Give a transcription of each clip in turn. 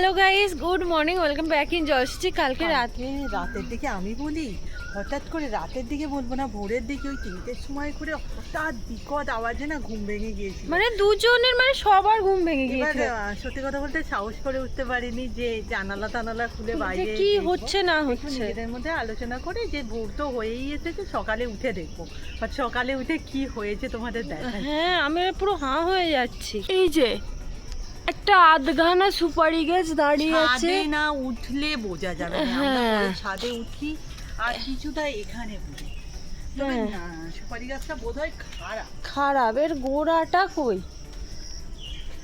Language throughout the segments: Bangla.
Hello guys good morning welcome back in Joyshree কালকে রাতে রাতের। দিকে আমি বলি হঠাৎ করে রাতের দিকে বলব না ভোরের দিকে ওই তিনটের সময় করে হঠাৎ বিকট আওয়াজে না ঘুম ভেঙে গিয়েছিল। মানে দুজনের মানে সবার ঘুম ভেঙে গিয়েছে সত্যি কথা বলতে সাহস করে উঠতে পারিনি যে জানালা টানালা খুলে বাইরে কি হচ্ছে না হচ্ছে। এদের মধ্যে আলোচনা করে যে ভোর তো হয়েই এসেছে সকালে উঠে দেখব। বাট সকালে উঠে কি হয়েছে তোমাদের দেখাই। হ্যাঁ আমি পুরো হাঁ হয়ে যাচ্ছি। এই যে একটা আধঘানা সুপারি গাছ দাঁড়িয়ে আছে। না উঠলে বোঝা যাবে হ্যাঁ। ছাদে উঠি আর কিছুটা এখানে হ্যাঁ। সুপারি গাছটা বোধহয় খারাপ। খারাপ। এর গোড়াটা কই?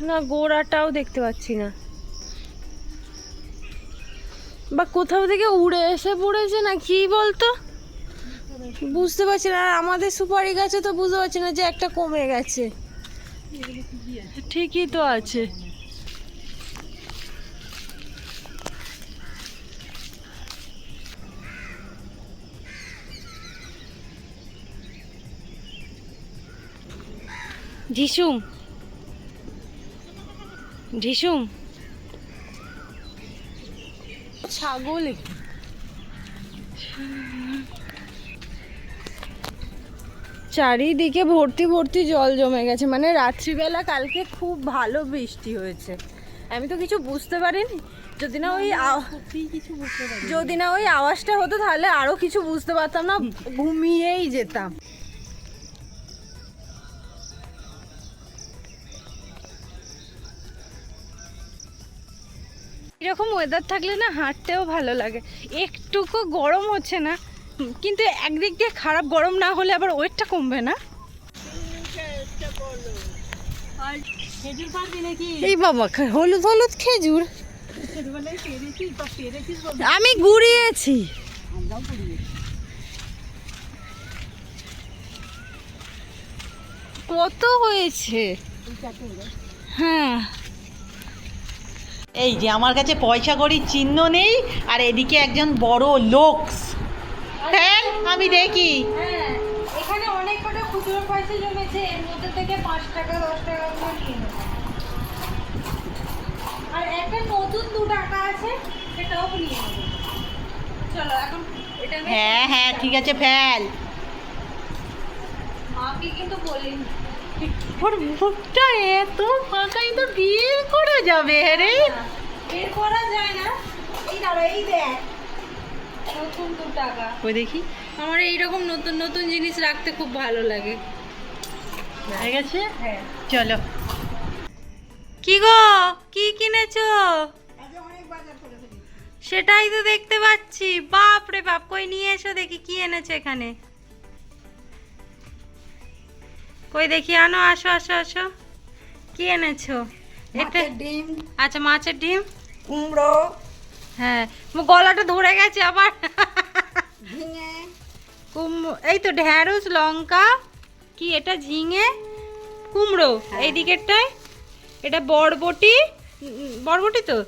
না গোড়াটাও দেখতে পাচ্ছি না। বা কোথাও থেকে উড়ে এসে পড়েছে না কি বলতো? বুঝতে পারছি না। আর আমাদের সুপারি গাছে তো বুঝতে পারছি না যে একটা কমে গেছে। ঠিকই তো আছে। ঝিসুম ঝিসুম ছাগল চারিদিকে ভর্তি ভর্তি জল জমে গেছে। মানে রাত্রিবেলা কালকে খুব ভালো বৃষ্টি হয়েছে। আমি তো কিছু বুঝতে পারিনি। যদি না ওই কিছু বুঝতে যদি না ওই আওয়াজটা হতো তাহলে আরও কিছু বুঝতে পারতাম না। ঘুমিয়েই যেতাম। এরকম ওয়েদার থাকলে না হাঁটতেও ভালো লাগে। একটুকু গরম হচ্ছে না, কিন্তু একদিক দিয়ে খারাপ গরম না হলে আবার ওয়েটটা কমবে না? এই বাবা, হলুদ হলুদ খেজুর। আমি গুড়িয়েছি। কত হয়েছে? হ্যাঁ। এই যে আমার কাছে পয়সা কড়ির চিহ্ন নেই আর এদিকে একজন বড় লোকস হ্যাঁ আমি দেখি। হ্যাঁ এখানে অনেক কটা খুচরো পয়সা জমেছে এর মধ্যে থেকে পাঁচ টাকা দশ টাকা করে নিয়ে আর একটা নতুন দু টাকা আছে সেটাও নিয়ে চলো এখন এটা হ্যাঁ হ্যাঁ ঠিক আছে ফেল। মাকে কিন্তু বলিনি। ওর মুখটা এত ফাঁকাই তো বিয়ে করা যাবে রে বের করা যায় না। এই দাঁড়া এই দেখ। নতুন দু টাকা। ওই দেখি। আমার এইরকম নতুন নতুন জিনিস রাখতে খুব ভালো লাগে। হয়ে। গেছে? হ্যাঁ। চলো। কি গো? কি কিনেছো? সেটাই তো দেখতে পাচ্ছি। বাপ রে বাপ কই নিয়ে এসো দেখি কি এনেছো এখানে? কই দেখি আনো আসো আসো আসো। কি এনেছো? এটা ডিম। আচ্ছা মাছের ডিম? কুমড়ো। হ্যাঁ গলাটা ধরে গেছে আবার। এই তো ঢ্যাঁড়স লঙ্কা কি এটা ঝিঙে? কুমড়ো এই দিকেরটায়? এটা বরবটি বরবটি তো?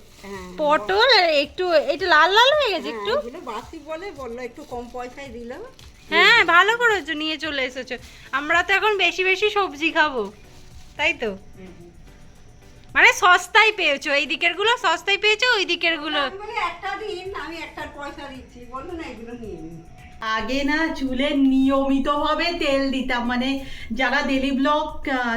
পটল একটু এটা লাল লাল হয়ে গেছে একটু? বাসি বলে বলল একটু কম পয়সায় দিল। হ্যাঁ ভালো করেছ, নিয়ে চলে এসেছ। আমরা তো এখন বেশি বেশি সবজি খাব, তাই তো? মানে সস্তায় পেয়েছ, এই দিকেরগুলো সস্তায় পেয়েছ, ওই দিকেরগুলো একটা দিন, আমি পয়সা দিচ্ছি না, এগুলো নিয়ে আগে না চুলে নিয়মিতভাবে তেল দিতাম মানে যারা ডেলি ব্লগ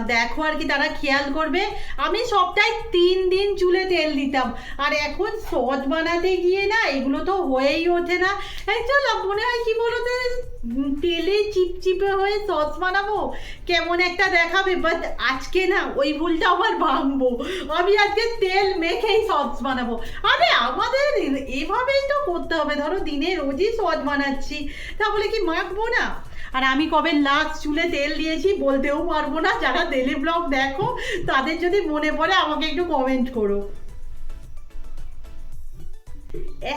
দেখো আর কি তারা খেয়াল করবে আমি সপ্তাহে তিন দিন চুলে তেল দিতাম। আর এখন সজ বানাতে গিয়ে না এগুলো তো হয়েই ওঠে না। চল মনে হয় কি বলতো উম, তেলে চিপচিপে হয়ে সস বানাবো কেমন একটা দেখাবে বাট আজকে না ওই ভুলটা আবার ভাঙবো। আমি আজকে তেল মেখেই সস বানাবো। আরে আমাদের এভাবেই তো করতে হবে ধরো দিনে রোজই সস বানাচ্ছি। তাহলে কি মাখবো না? আর আমি কবে লাস্ট চুলে তেল দিয়েছি বলতেও পারব না। যারা ডেলি ব্লগ দেখো, তাদের যদি মনে পড়ে আমাকে একটু কমেন্ট করো।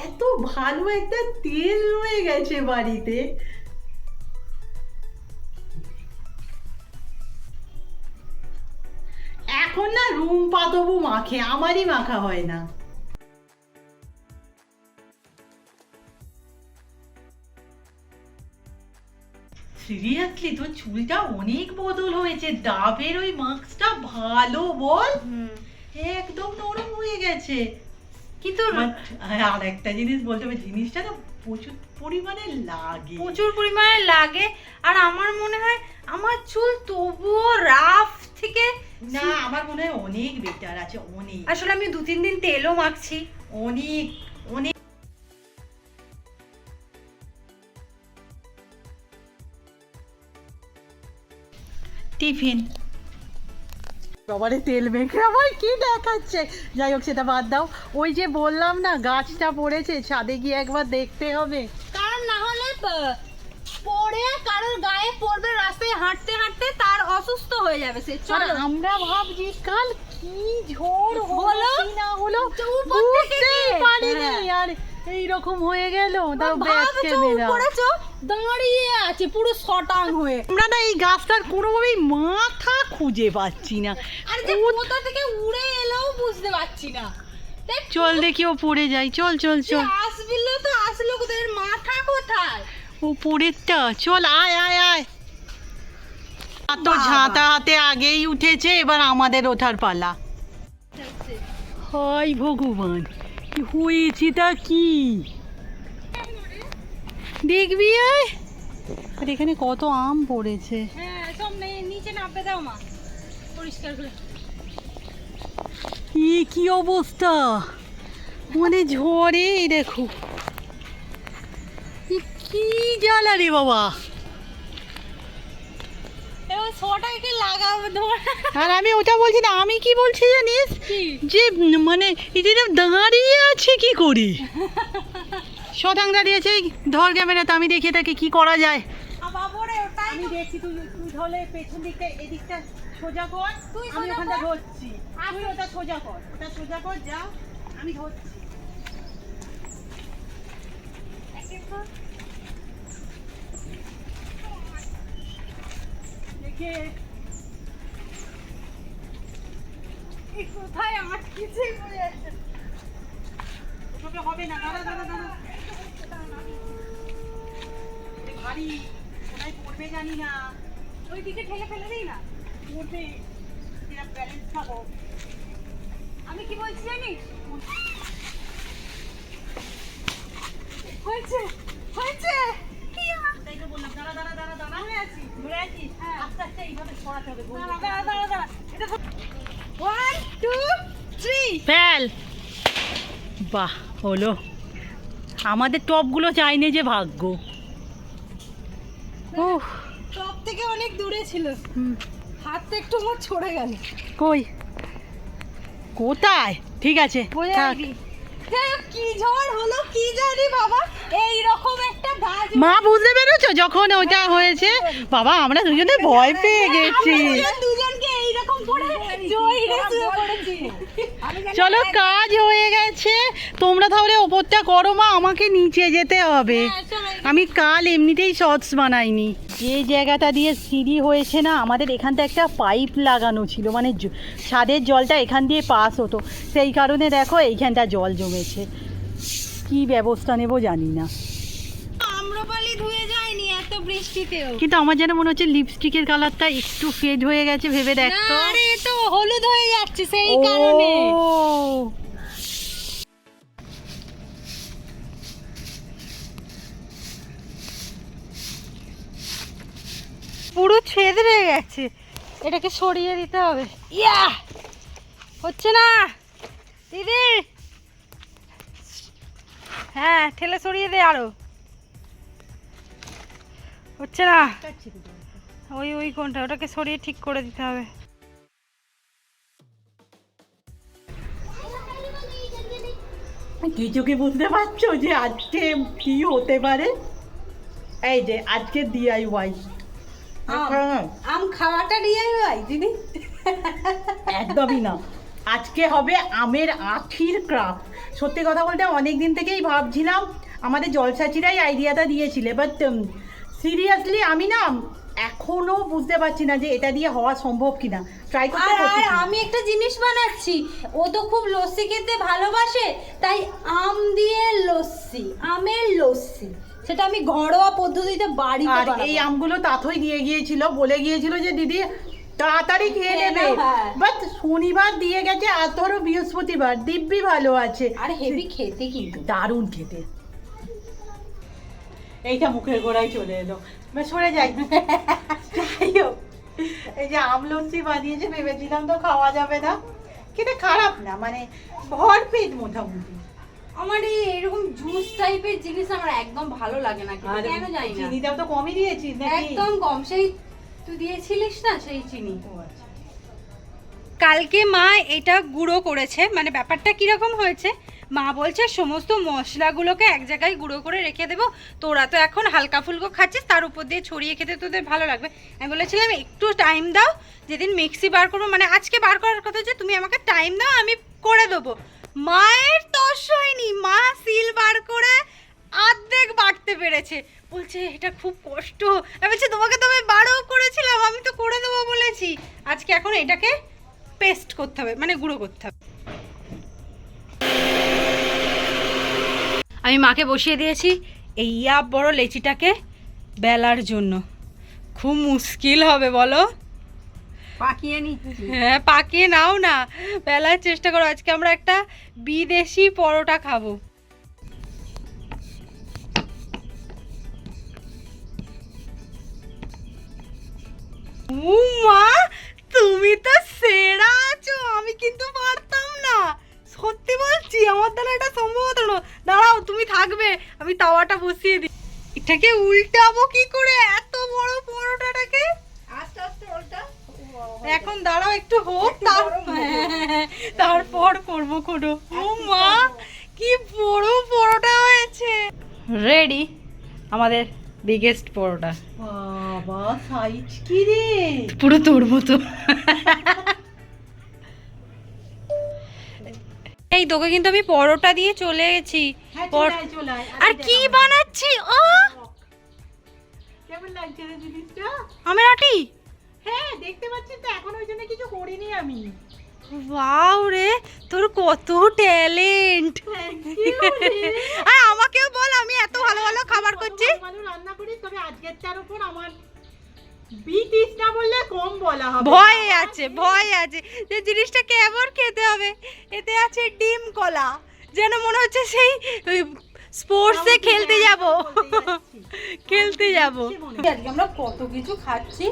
এত ভালো একটা তেল রয়ে গেছে বাড়িতে। এখন না রুম পাতবু মাখে, আমারই মাখা হয় না। সিরিয়াসলি তোর চুলটা অনেক বদল হয়েছে। ডাবের ওই মাস্কটা ভালো বল। একদম নরম হয়ে গেছে। কিন্তু আর একটা জিনিস বলতে হবে জিনিসটা না প্রচুর পরিমাণে লাগে। প্রচুর পরিমাণে লাগে। আর আমার মনে হয় আমার চুল তবুও রাফ থেকে না আমার মনে হয় অনেক বেটার আছে অনেক। আসলে আমি দু তিন দিন তেলও মাখছি। অনেক অনেক। টিফিন। বাবারে তেল মেখে আমার কি দেখাচ্ছে? যাই হোক সেটা বাদ দাও। ওই যে বললাম না গাছটা পড়েছে ছাদে গিয়ে একবার দেখতে হবে। কারণ না হলে পড়ে কারোর গায়ে পড়বে রাস্তায় হাঁটতে হাঁটতে তার অসুস্থ হয়ে যাবে সে। চলো। আমরা ভাবছি কাল কি ঝড় হলো হলো? না হলো? উপর থেকে বুঝতেই এইরকম হয়ে গেল? তাও ব্যাগ ভাবছ ক্যামেরা দাঁড়িয়ে আছে পুরো শটাং হয়ে। আমরা না এই গাছটার কোনোভাবেই মাথা খুঁজে পাচ্ছি না। আর যে কোথা থেকে উড়ে এলেও বুঝতে পারছি না। চল দেখি ও পড়ে যাই চল চল চল। আসবিল তো আসলো কোথায়? মাথা কোথায়? ও পড়েরটা চল আয় আয় আয়। তো। ঝাঁটা হাতে আগেই উঠেছে এবার আমাদের ওঠার পালা। হয় ভগবান। হয়েছেটা কি? দেখবি আয় আর এখানে কত আম পড়েছে। হ্যাঁ সব নে- নিচে নামবে দাও মা। পরিষ্কার করে। কি কি অবস্থা? মানে ঝড়ে দেখো। কি জ্বালা রে বাবা। আর আমি ওটা বলছি না আমি কি বলছি জানিস? যে মানে এটা দাঁড়িয়ে আছে কি করি? শতাং দাঁড়িয়ে আছে এই ধর ক্যামেরাতে আমি দেখি তাকে কি করা যায়। আমি দেখছি তুই তুই ধরলে পেছন দিকটা এদিকটা সোজা কর। তুই আমি ওখানটা ধরছি। তুই ওটা সোজা কর ওটা সোজা কর যা আমি ধরছি। দেখে কোথায় আমার কিছুই পড়ে ওটাকে হবে না দাঁড়া ভারী কোথায় পড়বে জানি না। ওই দিকে ঠেলে ফেলে দিই না। পড়বে ব্যালেন্স খাব। আমি কি বলছি জানিস? হয়েছে হয়েছে। ইয়া! বললাম দাঁড়া দাঁড়া দাঁড়া দাঁড়া। ধরে আছি। ফেল। বাহ হলো। আমাদের টপগুলো চাইনি যে ভাগ্য। উফ। টপ থেকে অনেক দূরে ছিল। হুম, হাতটা একটু আমার ছড়ে গেল। কই? কোথায়? ঠিক আছে কি ঝড় হলো কি জানি বাবা। এই রকম একটা গাছ মা বুঝতে পেরেছ যখন ওটা হয়েছে? বাবা আমরা দুজনে ভয় পেয়ে গেছি। চলো কাজ হয়ে গেছে। তোমরা তাহলে ওপরটা করো মা আমাকে নিচে যেতে হবে। হ্যাঁ, আমি কাল এমনিতেই শর্টস বানাইনি। যে জায়গাটা দিয়ে সিঁড়ি হয়েছে না আমাদের এখানটা একটা পাইপ লাগানো ছিল মানে ছাদের জলটা এখান দিয়ে পাস হতো। সেই কারণে দেখো এইখানটা জল জমেছে। কি ব্যবস্থা নেব জানি না। বৃষ্টিতেও। কিন্তু আমার যেন মনে হচ্ছে লিপস্টিকের কালারটা একটু ফেড হয়ে গেছে ভেবে দেখ তো না রে তো হলুদ হয়ে যাচ্ছে সেই কারণে। পুরো ছেদরে গেছে। এটাকে সরিয়ে দিতে হবে। ইয়া! হচ্ছে না। দিদি! হ্যাঁ ঠেলে সরিয়ে দে আরও। হচ্ছে না? ওই ওই কোনটা? ওটাকে সরিয়ে ঠিক করে দিতে হবে। কিছুকে বুঝতে পারছ যে আজকে কি হতে পারে? এই যে আজকে ডিআইওয়াই আম খাওয়াটা ভাই দিদি। একদমই না। আজকে হবে আমের আঠির ক্রাফট। সত্যি কথা বলতে অনেক দিন থেকেই ভাবছিলাম আমাদের জলসাচিরাই আইডিয়াটা দিয়েছিলে বাট সিরিয়াসলি আমি না এখনও বুঝতে পারছি না যে এটা দিয়ে হওয়া সম্ভব কিনা। ট্রাই করতে আর আর আমি একটা জিনিস বানাচ্ছি ও তো খুব লস্যি খেতে ভালোবাসে তাই আম দিয়ে লস্যি আমের লস্যি সেটা আমি ঘরোয়া পদ্ধতিতে বাড়িতে আর এই আমগুলো তাথই দিয়ে গিয়েছিল বলে গিয়েছিল যে দিদি তাড়াতাড়ি খেয়ে নেবে। হ্যাঁ। বাট শনিবার দিয়ে গেছে আর ধরো বৃহস্পতিবার দিব্যি ভালো আছে। আর হেভি খেতে কিন্তু। দারুণ খেতে। এইটা মুখের গোড়ায় চলে এলো। সরে যাই। যাই হোক এই যে আমলসি বানিয়েছে ভেবেছিলাম তো খাওয়া যাবে না। কিন্তু খারাপ না মানে ভর পেট মোটামুটি। আমার এই এরকম জুস টাইপের জিনিস আমার একদম ভালো লাগে না কেন জানি না। চিনিটাও তো কমই দিয়েছিস একদম কম সেই তুই দিয়েছিলিস না সেই চিনি। আচ্ছা। কালকে মা এটা গুঁড়ো করেছে মানে ব্যাপারটা কীরকম হয়েছে? মা বলছে, সমস্ত মশলাগুলোকে এক জায়গায় গুঁড়ো করে রেখে দেবো। তোরা তো এখন হালকা ফুলকো খাচ্ছিস, তার উপর দিয়ে ছড়িয়ে খেতে তোদের ভালো লাগবে। আমি বলেছিলাম, একটু টাইম দাও, যেদিন মিক্সি বার করব মানে আজকে বার করার কথা যে তুমি আমাকে টাইম দাও, আমি করে দেবো। মায়ের তস হয়নি, মা সিল বার করে অর্ধেক বাড়তে পেরেছে। বলছে, এটা খুব কষ্ট। আমি বলছি, তোমাকে তো আমি বারও করেছিলাম, আমি তো করে দেবো বলেছি। আজকে এখন এটাকে পেস্ট করতে হবে মানে গুঁড়ো করতে হবে। আমি মাকে বসিয়ে দিয়েছি এই ইয়া বড় লেচিটাকে বেলার জন্য। খুব মুশকিল হবে বলো। পাকিয়ে নিচ্ছি হ্যাঁ পাকিয়ে নাও না। বেলার চেষ্টা করো আজকে আমরা একটা বিদেশি পরোটা খাব। উমা তুমি তো সেরা আছো আমি কিন্তু পারতাম না। সত্যি বলছি আমার দ্বারা এটা সম্ভব হতো না থাকবে আমি তাওয়াটা বসিয়ে দিই। এটাকে উল্টাবো কি করে? এত বড় পরোটাটাকে? আস্তে আস্তে ওটা এখন দাঁড়াও একটু হোক তার তারপর করব কোনো। ও মা কি বড় পরোটা হয়েছে। রেডি আমাদের বিগেস্ট পরোটা। বাবা সাইজ কি রে? পুরো তোর মতো এই তোকে কিন্তু আমি পরোটা দিয়ে চলে গেছি। হ্যাঁ। আর কি বানাচ্ছি? ও! কেমন লাগছে রে জিনিসটা? আমের আটি? হ্যাঁ দেখতে পাচ্ছিস তো এখন ওই জন্য কিছু করিনি আমি। ওয়াও রে তোর কত ট্যালেন্ট। আর আমাকেও বল আমি এত ভালো ভালো খাবার করছি। রান্না করিস তবে আজকের তার উপর আমার বিটিস বললে কম বলা হবে। ভয় আছে ভয় আছে। যে জিনিসটা কেমন খেতে হবে এতে আছে ডিম কলা। যেন মনে হচ্ছে সেই স্পোর্টসে খেলতে যাব। খেলতে যাব। আজকে আমরা কত কিছু খাচ্ছি।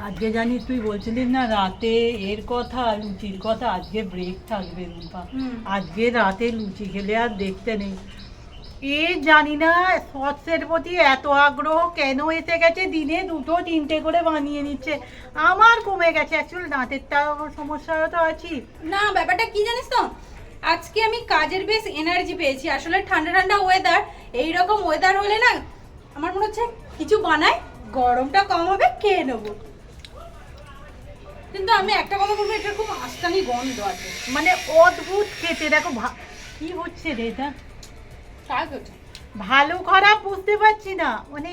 আজকে জানিস তুই বলছিলিস না রাতে এর কথা লুচির কথা আজকে ব্রেক থাকবে রুম্পা। আজকে রাতে লুচি খেলে আর দেখতে নেই। এ জানি না, শর্টসের প্রতি এত আগ্রহ কেন এসে গেছে? দিনে দুটো, তিনটে করে বানিয়ে নিচ্ছে। আমার কমে গেছে। অ্যাকচুয়ালি দাঁতেরটা সমস্যা তো আছি। না, ব্যাপারটা কি জানিস তো? আজকে আমি কাজের বেশ এনার্জি পেয়েছি। আসলে ঠান্ডা ঠান্ডা ওয়েদার এই রকম ওয়েদার হলে না, আমার মনে হচ্ছে কিছু বানাই, গরমটা কম হবে, খেয়ে নেব। কিন্তু আমি একটা কথা বলব, এটা খুব আস্তানি গন্ধ আছে। মানে অদ্ভুত খেতে। দেখো কি হচ্ছে রে, এটা? ভালো খারাপ বুঝতে পারছি না মানে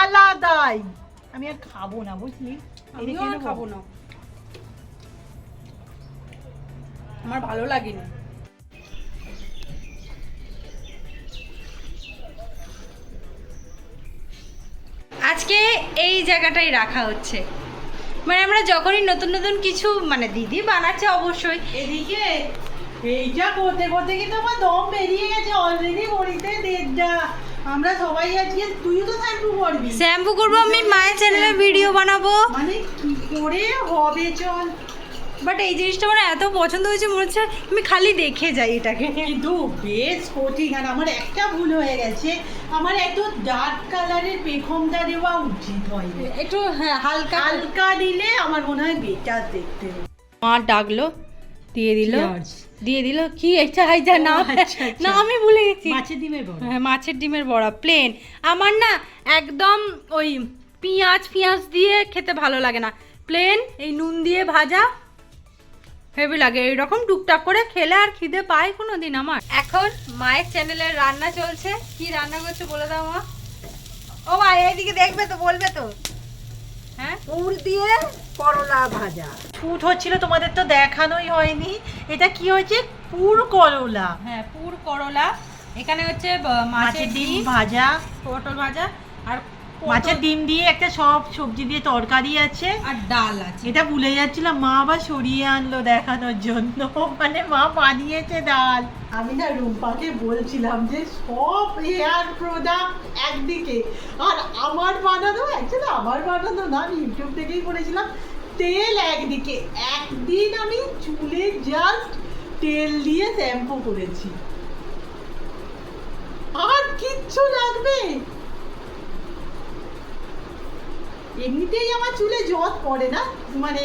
আলাদাই। আমি আর খাব না বুঝলি? খাব না। আমার ভালো লাগেনি। আজকে এই জায়গাটাই রাখা হচ্ছে। মানে আমরা যখনই নতুন নতুন কিছু মানে দিদি বানাচ্ছে অবশ্যই। এদিকে এইটা করতে করতে কিন্তু আমার দম বেরিয়ে গেছে অলরেডি ঘড়িতে দেড়টা। আমরা সবাই আজকে তুইও তো শ্যাম্পু করবি। শ্যাম্পু করব আমি মায়ের চ্যানেলে ভিডিও বানাবো। মানে কি করে হবে চল। বাট এই জিনিসটা আমার এত পছন্দ হয়েছে মনে হচ্ছে আমি খালি দেখে যাই এটাকে। কিন্তু বেশ কঠিন আর আমার একটা ভুল হয়ে গেছে। আমার এত ডার্ক কালারের পেখমটা দেওয়া উচিত হয় একটু হ্যাঁ হালকা। হালকা দিলে আমার মনে হয় বেটার দেখতে মা ডাকলো দিয়ে দিল। Cheers. দিয়ে দিল কি এটা? হাই যা না আচ্ছা, আচ্ছা। না আমি ভুলে গেছি। মাছের ডিমের বড়। হ্যাঁ মাছের ডিমের বড়া প্লেন আমার না একদম ওই পেঁয়াজ পেঁয়াজ দিয়ে খেতে ভালো লাগে না। প্লেন এই নুন দিয়ে ভাজা হেভি লাগে। এইরকম টুকটাক করে খেলে আর খিদে পায় কোনো দিন আমার। এখন মায়ের চ্যানেলে রান্না চলছে। কি রান্না করছে বলে দাও মা। ও মা এইদিকে দেখবে তো বলবে তো। হ্যাঁ? পুর দিয়ে করলা ভাজা। ছুট হচ্ছিল তোমাদের তো দেখানোই হয়নি। এটা কি হয়েছে? পুর করলা। হ্যাঁ পুর করলা। এখানে হচ্ছে মাছের ডিম ভাজা। পটল ভাজা আর মাছের ডিম দিয়ে একটা সব সবজি দিয়ে তরকারি আছে। আর ডাল আছে। এটা ভুলে যাচ্ছিলাম মা আবার সরিয়ে আনলো দেখানোর জন্য। মানে মা বানিয়েছে ডাল। আমি না রুম্পাকে বলছিলাম যে সব হেয়ার প্রোডাক্ট একদিকে। আর আমার বানানো অ্যাকচুয়ালি আমার বানানো না আমি ইউটিউব থেকেই করেছিলাম। তেল একদিকে। একদিন আমি চুলে জাস্ট তেল দিয়ে শ্যাম্পু করেছি। আর কিচ্ছু লাগবে। এমনিতেই আমার চুলে জট পড়ে না? মানে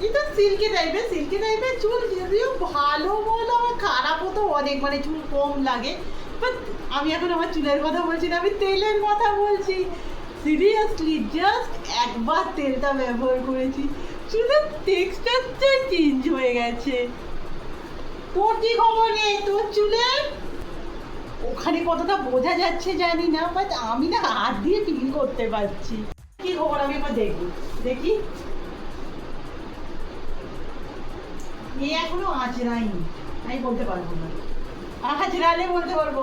কিন্তু সিল্কি টাইপের সিল্কি টাইপের চুল যদিও ভালো বলো, আমার খারাপও তো অনেক মানে চুল কম লাগে। বাট আমি এখন আমার চুলের কথা বলছি না, আমি তেলের কথা বলছি। সিরিয়াসলি জাস্ট একবার তেলটা ব্যবহার করেছি। চুলের টেক্সচারটা চেঞ্জ হয়ে গেছে। তোর কি খবর নেই তোর চুলের ওখানে কতটা বোঝা যাচ্ছে জানি না বাট আমি না হাত দিয়ে ফিল করতে পারছি। কি খবর আমি একবার দেখি। দেখি। এ এখনও আঁচড়াইনি আমি বলতে পারব না। আঁচড়ালে বলতে পারব।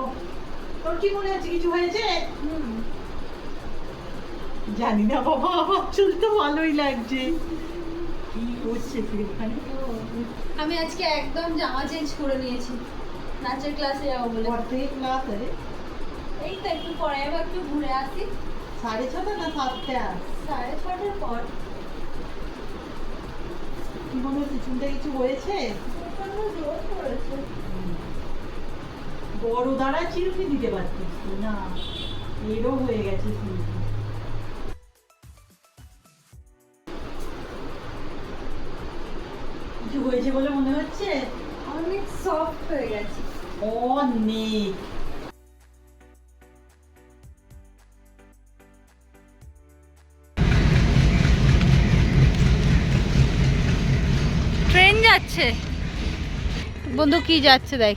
তোর কি মনে হচ্ছে? কিছু হয়েছে? জানি না বাবা আমার চুল তো ভালোই লাগছে। কি করছে ওখানে আমি আজকে একদম জামা চেঞ্জ করে নিয়েছি। নাচের ক্লাসে যাব বলে। ক্লাস এই তো একটু পরে আবার একটু ঘুরে আসি। সাড়ে ছটা না সাতটা? সাড়ে ছটার পর। কি মনে হচ্ছে চুলটা কিছু হয়েছে? বড় দাঁড়া চিরুনি দিতে পারতিস না এরও হয়ে গেছে কিছু হয়েছে বলে মনে হচ্ছে? অনেক সফট হয়ে গেছে। অনেক। যাচ্ছে? বন্ধু কি যাচ্ছে দেখ।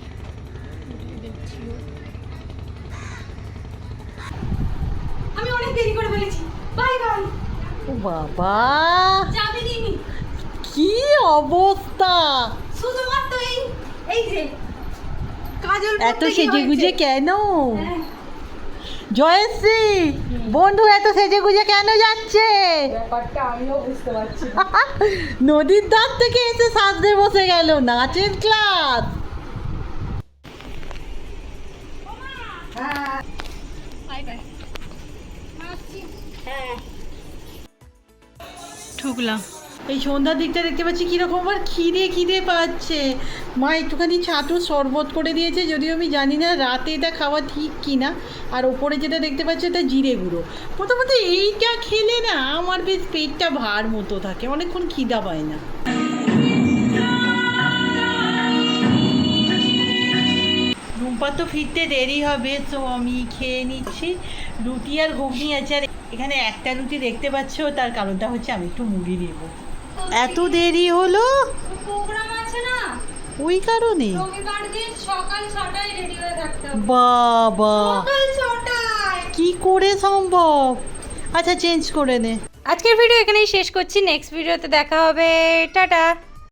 আমি অনেক দেরি করে ফেলেছি বাই বাই ও বাবা। চাবি দিইনি কি অবস্থা? শুধুমাত্র এই এই যে কাজল এত সেজে গুজে কেন? হ্যাঁ। জয়শ্রী বন্ধু এত সেজে গুজে কেন যাচ্ছে? ব্যাপারটা আমিও বুঝতে পারছি নদীর ধার থেকে এসে সাজতে বসে গেল নাচের ক্লাস। Bye bye ঠুকলাম। এই সন্ধ্যার দিকটা দেখতে পাচ্ছি কীরকম আবার খিদে খিদে পাচ্ছে। মা একটুখানি ছাতু শরবত করে দিয়েছে, যদিও আমি জানি না রাতে এটা খাওয়া ঠিক কি না আর ওপরে যেটা দেখতে পাচ্ছি এটা জিরে গুঁড়ো। প্রথমত এইটা খেলে না আমার বেশ পেটটা ভার মতো থাকে, অনেকক্ষণ খিদা পায় না। রুম্পার তো ফিরতে দেরি হবে, তো আমি খেয়ে নিচ্ছি। রুটি আর ঘুগনি আছে, আর এখানে একটা রুটি দেখতে পাচ্ছ, তার কারণটা হচ্ছে আমি একটু মুড়ি নেব। এত দেরি হলো? প্রোগ্রাম আছে না? ওই কারণে? রবিবার দিন সকাল 6টায় রেডি হয়ে থাকতে হবে। বাবা। সকাল 6টায় কি করে সম্ভব? আচ্ছা চেঞ্জ করে নে। আজকের ভিডিও এখানেই শেষ করছি। নেক্সট ভিডিওতে দেখা হবে। টাটা।